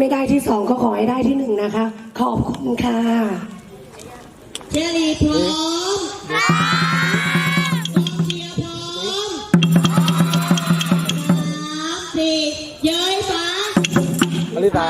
ไม่ได้ที่สองก็ขอให้ได้ที่หนึ่งนะคะ ขอบคุณค่ะเชอรี่พร้อมกองเชียร์พร้อมสามสี่เย้ยฟ้าอลิสา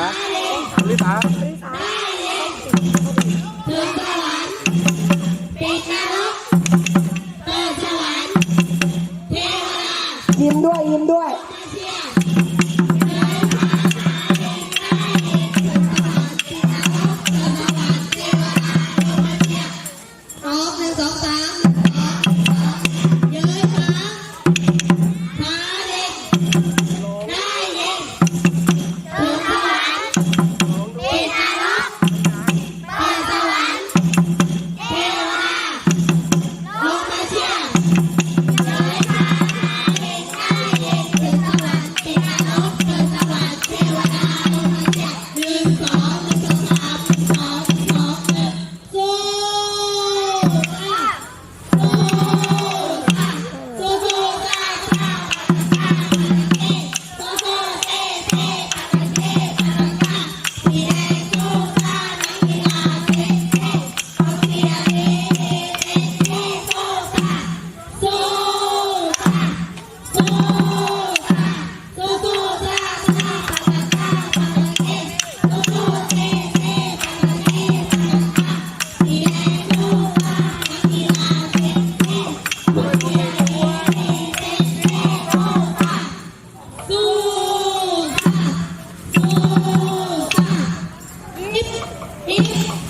E...